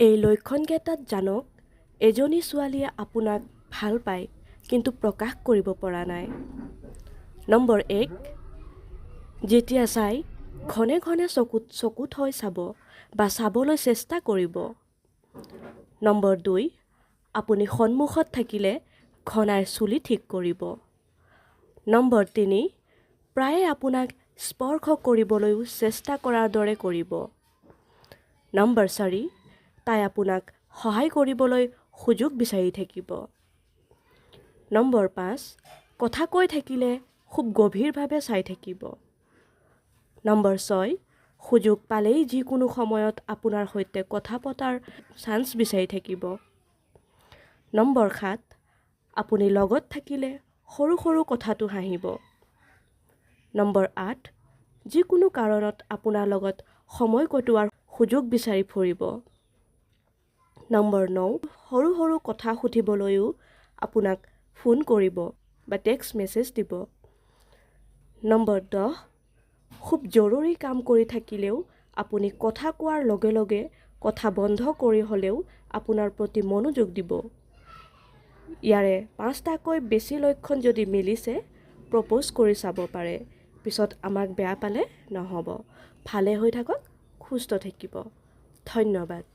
এই লক্ষণকেইটাত জানক এজনী ছোৱালীয়ে আপোনাক ভাল পায় কিন্তু প্ৰকাশ কৰিব পৰা নাই। নম্বৰ এক যেতিয়া চাই ঘনে ঘনে চকুত চকুত হৈ চাব বা চাবলৈ চেষ্টা কৰিব। নম্বৰ দুই আপুনি সন্মুখত থাকিলে ঘনাই চুলি ঠিক কৰিব। নম্বৰ তিনি প্ৰায়ে আপোনাক স্পৰ্শ কৰিবলৈও চেষ্টা কৰাৰ দৰে কৰিব। নম্বৰ চাৰি তাই আপোনাক সহায় কৰিবলৈ সুযোগ বিচাৰি থাকিব। নম্বৰ পাঁচ কথা কৈ থাকিলে খুব গভীৰভাৱে চাই থাকিব। নম্বৰ ছয় সুযোগ পালেই যিকোনো সময়ত আপোনাৰ সৈতে কথা পতাৰ চান্স বিচাৰি থাকিব। নম্বৰ সাত আপুনি লগত থাকিলে সৰু সৰু কথাটো হাঁহিব। নম্বৰ আঠ যিকোনো কাৰণত আপোনাৰ লগত সময় কটোৱাৰ সুযোগ বিচাৰি ফুৰিব। নম্বৰ ন সৰু সৰু কথা সুধিবলৈও আপোনাক ফোন কৰিব বা টেক্সট মেছেজ দিব। নম্বৰ দহ খুব জৰুৰী কাম কৰি থাকিলেও আপুনি কথা কোৱাৰ লগে লগে কথা বন্ধ কৰি হ'লেও আপোনাৰ প্ৰতি মনোযোগ দিব। ইয়াৰে পাঁচটাকৈ বেছি লক্ষণ যদি মিলিছে প্ৰপ'জ কৰি চাব পাৰে। পিছত আমাক বেয়া পালে নহ'ব। ভালে হৈ থাকক সুস্থ থাকিব। ধন্যবাদ।